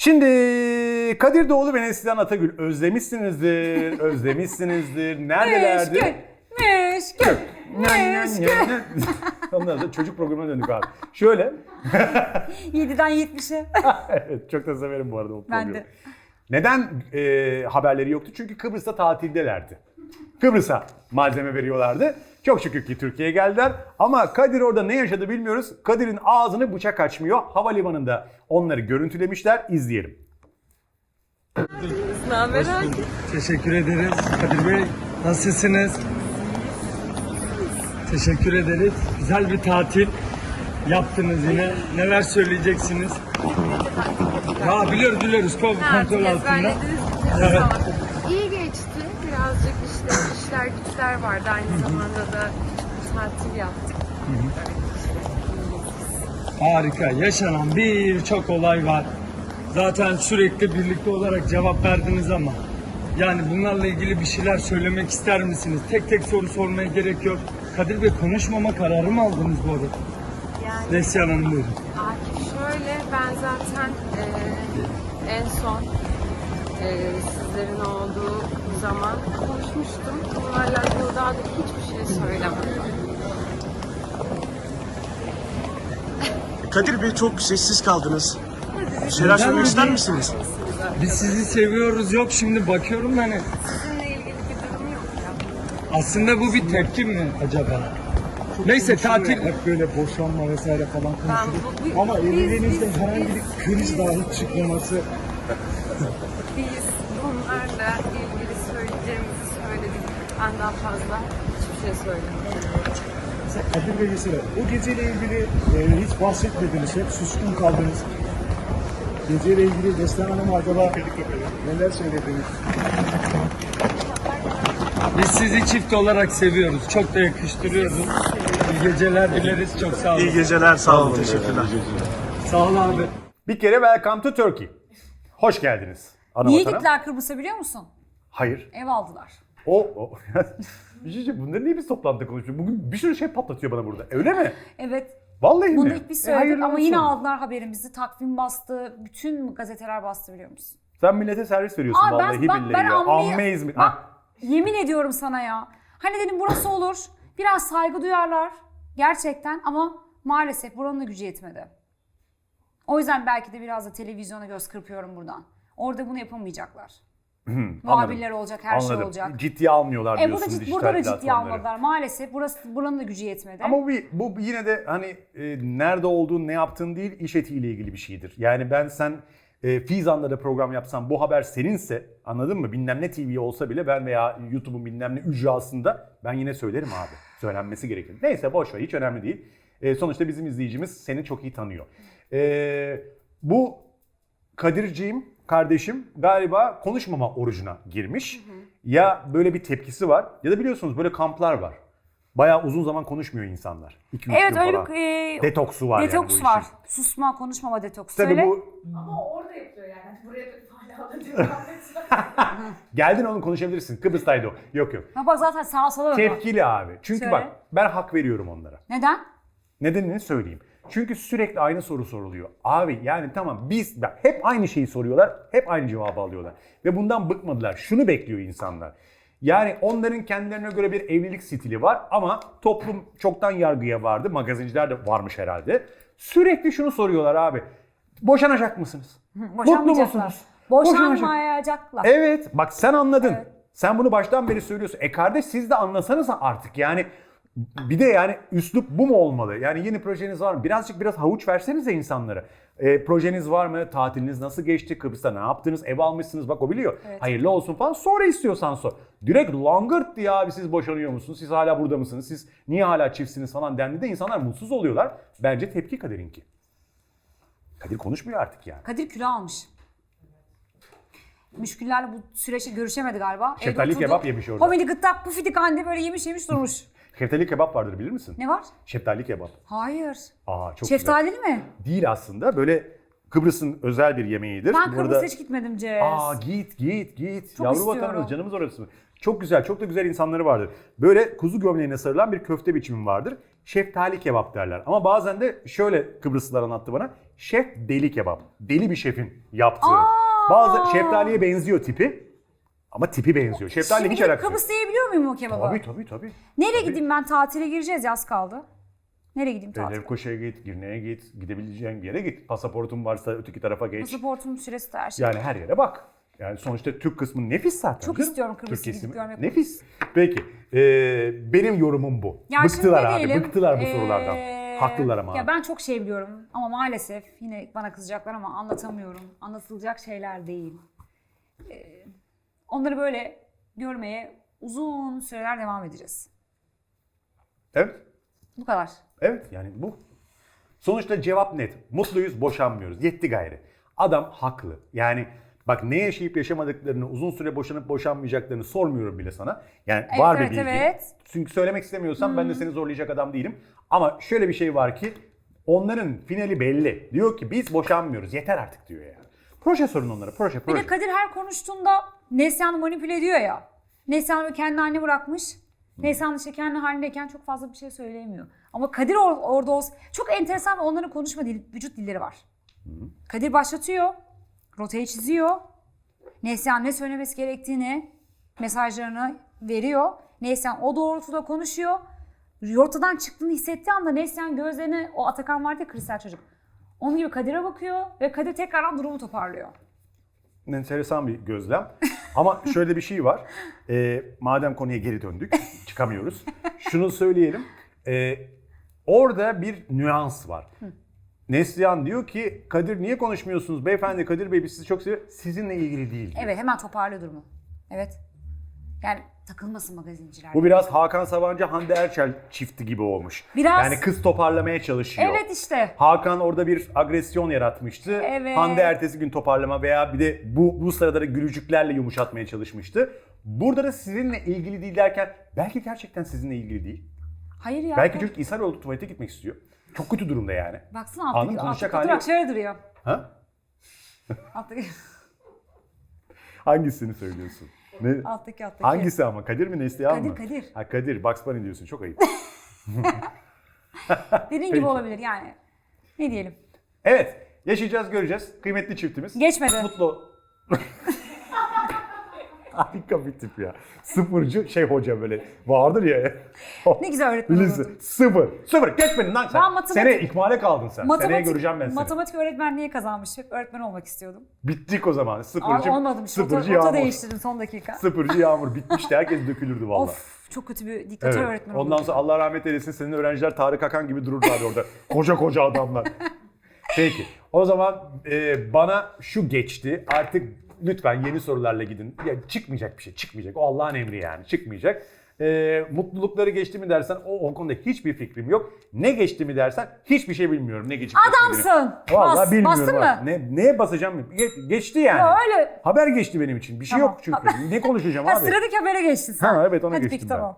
Şimdi Kadir Doğulu ve Neslihan Atagül özlemişsinizdir, özlemişsinizdir. Neredelerdi? Müşkül. Müşkül. Müşkül. Ondan da çocuk programına döndük abi. Şöyle, 7'den 70'e. evet, çok da severim bu arada o programı. Ben de. Neden e, haberleri yoktu? Çünkü Kıbrıs'ta tatildelerdi. Kıbrıs'a malzeme veriyorlardı. Çok şükür ki Türkiye'ye geldiler. Ama Kadir orada ne yaşadı bilmiyoruz. Kadir'in ağzını bıçak açmıyor. Havalimanında onları görüntülemişler. İzleyelim. Ne haber? Teşekkür ederiz Kadir Bey. Nasılsınız? Teşekkür ederiz. Güzel bir tatil yaptınız yine. Neler söyleyeceksiniz? Ya biliyoruz biliyoruz. Kon- Kontrol altında. Evet. İyi geçti. Birazcık işte işler güçler vardı. Aynı zamanda da tatil yaptık. Harika. Yaşanan birçok olay var. Zaten sürekli birlikte olarak cevap verdiniz ama yani bunlarla ilgili bir şeyler söylemek ister misiniz? Tek tek soru sormaya gerek yok. Kadir Bey konuşmama kararı mı aldınız bu arada? Yani Neslihan Hanım buyurun. Akif şöyle ben zaten e, en son e, sizlerin olduğu zaman konuşmuştum. Bununla alakalı daha da hiçbir şey söylemedim. Kadir Bey çok sessiz kaldınız. Bir şeyler söylemek ister misiniz? Biz sizi seviyoruz yok şimdi bakıyorum da hani Sizinle ilgili bir durum yok ya. aslında bu bir tepki mi acaba? Neyse tatil Hep böyle boşanma vesaire falan Ben konuşulur. bu- bu- Ama biz- evliliğinizde biz- herhangi bir kriz dahi çıkmaması Biz bunlarla ilgili söyleyeceğimizi söyledik. Daha fazla hiçbir şey söylemedim. Mesela Kadir Bey mesela o geceyle ilgili e, hiç bahsetmediniz. Hep suskun kaldınız. Geceyle ilgili Destan Hanım acaba neler söylediniz? biz sizi çift olarak seviyoruz. Çok da yakıştırıyoruz. İyi geceler dileriz. Çok sağ olun. İyi geceler, sağ olun, teşekkürler. Sağ olun abi. Bir kere welcome to Turkey. Hoş geldiniz. Ana Niye vatana. gittiler Kıbrıs'a biliyor musun? Hayır. Ev aldılar. O, o. bir şey bunları niye biz toplantıda konuşuyoruz? Bugün bir sürü şey patlatıyor bana burada. Öyle mi? Evet. Vallahi Bunu mi? ilk biz E, söyledik hayırlı ama yine olsun. aldılar haberimizi. Takvim bastı. Bütün gazeteler bastı biliyor musun? Sen millete servis veriyorsun Aa, ben- vallahi bak, billahi ben ya. Amme İzmir. Bak, Ha. Yemin ediyorum sana ya. Hani dedim burası olur. Biraz saygı duyarlar. Gerçekten ama maalesef buranın da gücü yetmedi. O yüzden belki de biraz da televizyona göz kırpıyorum buradan. Orada bunu yapamayacaklar. Muhabirler olacak, her şey Anladım. olacak. Ciddiye almıyorlar E diyorsun burada, cid- burada da ciddiye almadılar. Maalesef burası buranın da gücü yetmedi. Ama bu, bu yine de hani e, nerede olduğun, ne yaptığın değil, iş etiğiyle ilgili bir şeydir. Yani ben sen e, Fizan'da da program yapsam bu haber seninse anladın mı? Bilmem ne TV olsa bile ben veya YouTube'un bilmem ne ücrasında ben yine söylerim abi. Söylenmesi gerekir. Neyse boş ver hiç önemli değil. E, sonuçta bizim izleyicimiz seni çok iyi tanıyor. E, bu Kadirciğim kardeşim galiba konuşmama orucuna girmiş. Ya böyle bir tepkisi var ya da biliyorsunuz böyle kamplar var. Bayağı uzun zaman konuşmuyor insanlar. 2-3 evet gün öyle falan. bir e, Detoksu var yani detoks bu var. işin. Susma, konuşmama detoksu. Tabii Söyle. bu Ama orada yapıyor yani. Buraya devam etsin. geldin onu konuşabilirsin. Kıbrıs'taydı o. Yok yok. Ha bak zaten sağa sola. Tepkili abi. Çünkü Söyle. bak ben hak veriyorum onlara. Neden? Nedenini söyleyeyim. Çünkü sürekli aynı soru soruluyor. Abi yani tamam biz bak, hep aynı şeyi soruyorlar, hep aynı cevabı alıyorlar. Ve bundan bıkmadılar. Şunu bekliyor insanlar. Yani onların kendilerine göre bir evlilik stili var ama toplum çoktan yargıya vardı. Magazinciler de varmış herhalde. Sürekli şunu soruyorlar abi. Boşanacak mısınız? Mutlu Boşanmayacaklar. musunuz? Boşanmayacaklar. Evet bak sen anladın. Sen bunu baştan beri söylüyorsun. E kardeş siz de anlasanız artık yani bir de yani üslup bu mu olmalı? Yani yeni projeniz var mı? Birazcık biraz havuç versenize insanlara. E, projeniz var mı? Tatiliniz nasıl geçti? Kıbrıs'ta ne yaptınız? Ev almışsınız bak o biliyor. Hayırlı olsun falan. Sonra istiyorsan sor. Direkt langırt diye abi siz boşanıyor musunuz? Siz hala burada mısınız? Siz niye hala çiftsiniz falan dendiğinde insanlar mutsuz oluyorlar. Bence tepki Kadir'inki. Kadir konuşmuyor artık yani. Kadir kilo almış. Müşküllerle bu süreçte görüşemedi galiba. Şeftali kebap yemiş orada. Homini gıdak pufidik anne böyle yemiş yemiş durmuş. Şeftali kebap vardır bilir misin? ne var? Şeftali kebap. Hayır. Aa çok güzel. Şeftalili mi? Değil aslında. Böyle Kıbrıs'ın özel bir yemeğidir. Ben Burada- Kıbrıs'a hiç gitmedim Cez. Aa git git git. Çok Yavru istiyorum. vatanımız canımız orası. Çok güzel, çok da güzel insanları vardır. Böyle kuzu gömleğine sarılan bir köfte biçimi vardır. Şeftali kebap derler. Ama bazen de şöyle Kıbrıslılar anlattı bana. Şef Deli Kebap. Deli bir şefin yaptığı. Bazı şeftaliye benziyor tipi. Ama tipi benziyor. Şeftali Şimdi hiç alakası yok. Kıbrıs'ta yiyebiliyor muyum o kebabı? Tabii tabii tabii. Nereye gideyim ben tatile gireceğiz yaz kaldı. Nereye gideyim tatile? Lefkoşa'ya git, Girne'ye git, gidebileceğin bir yere git. Pasaportun varsa öteki tarafa geç. Pasaportumun süresi de her şey. Yani her yere bak. Yani sonuçta Türk kısmı nefis zaten. Çok canım. istiyorum Kıbrıs'a Türk gidip kesimi görmek. Nefis. Peki. ee, benim yorumum bu. Ya şimdi Bıktılar ne abi. diyelim? Bıktılar bu Ee, sorulardan. Haklılar ama. Ya abi. ben çok şey biliyorum ama maalesef yine bana kızacaklar ama anlatamıyorum. Anlatılacak şeyler değil. Ee, onları böyle görmeye uzun süreler devam edeceğiz. Evet. Bu kadar. Evet yani bu. Sonuçta cevap net. Mutluyuz, boşanmıyoruz. Yetti gayri. Adam haklı. Yani bak ne yaşayıp yaşamadıklarını, uzun süre boşanıp boşanmayacaklarını sormuyorum bile sana. Yani Evet, var bir evet, bilgi. evet. Çünkü söylemek istemiyorsan ben de seni zorlayacak adam değilim. Ama şöyle bir şey var ki onların finali belli. Diyor ki biz boşanmıyoruz. Yeter artık diyor yani. Proje sorun onlara. Proje, Bir proje. de Kadir her konuştuğunda Neslihan'ı manipüle ediyor ya. Neslihan böyle kendini haline bırakmış. Neslihan işte kendi halindeyken çok fazla bir şey söyleyemiyor. Ama Kadir or- orada olsa... Çok enteresan ve onların konuşma dili, vücut dilleri var. Kadir başlatıyor. Rotayı çiziyor. Neslihan ne söylemesi gerektiğini mesajlarını veriyor. Neslihan o doğrultuda konuşuyor. Rotadan çıktığını hissettiği anda Neslihan gözlerini o Atakan vardı ya kristal çocuk. Onun gibi Kadir'e bakıyor ve Kadir tekrardan durumu toparlıyor. enteresan bir gözlem. Ama şöyle bir şey var. Ee, madem konuya geri döndük, çıkamıyoruz. Şunu söyleyelim. Ee, orada bir nüans var. Neslihan diyor ki Kadir niye konuşmuyorsunuz beyefendi Kadir Bey biz sizi çok seviyoruz. Sizinle ilgili değil. diyor. Evet hemen toparlıyor durumu. Evet. Yani takılmasın magazinciler. Bu biraz Hakan Sabancı Hande Erçel çifti gibi olmuş. Biraz- Yani kız toparlamaya çalışıyor. Evet işte. Hakan orada bir agresyon yaratmıştı. Evet. Hande ertesi gün toparlama veya bir de bu bu sırada da gülücüklerle yumuşatmaya çalışmıştı. Burada da sizinle ilgili değil derken belki gerçekten sizinle ilgili değil. Hayır ya. Belki çocuk ishal oldu tuvalete gitmek istiyor. Çok kötü durumda yani. Baksana Anladın alttaki? Konuşacak alttaki hali durak şöyle duruyor. Ha? Alttaki, Hangisini söylüyorsun? Ne? alttaki, alttaki. Hangisi ama? Kadir mi Neslihan Kadir, mı? Kadir. Ha Kadir. Bugs Bunny diyorsun. Çok ayıp. Dediğin Peki. gibi olabilir yani. Ne diyelim? evet. Yaşayacağız göreceğiz. Kıymetli çiftimiz. Geçmedi. Mutlu. Harika bir tip ya. Sıfırcı şey hoca böyle vardır ya. Ne güzel öğretmen olurdun. Sıfır. Sıfır. Geçmedin lan sen. Ben matematik- Seneye ikmale kaldın sen. Seneye göreceğim ben seni. matematik öğretmenliği kazanmış. Hep öğretmen olmamak istiyordum. Bittik o zaman. Abi Sıfırcı, olmadım. Işte, sıfırcı yağmur. değiştirdim son dakika. Sıfırcı yağmur. Bitmişti. Herkes dökülürdü valla. Of çok kötü bir diktatör Evet. öğretmen Ondan sonra Allah rahmet eylesin senin öğrenciler Tarık Akan gibi dururlardı orada. koca koca adamlar. Peki. O zaman e, bana şu geçti. Artık lütfen yeni sorularla gidin. Ya çıkmayacak bir şey. Çıkmayacak. O Allah'ın emri yani. Çıkmayacak. E, mutlulukları geçti mi dersen o, o konuda hiçbir fikrim yok. Ne geçti mi dersen hiçbir şey bilmiyorum. Ne geçip geçmediğini. Adamsın. Vallahi Bas, bilmiyorum. bastın bak. mı? Ne, neye basacağım? Ge- geçti yani. Ya öyle. Haber geçti benim için. Bir şey Tamam. yok çünkü. ne konuşacağım Ha, abi? sıradaki habere geçtin sen. Ha, evet, ona Hadi geçtim peki ben. tamam.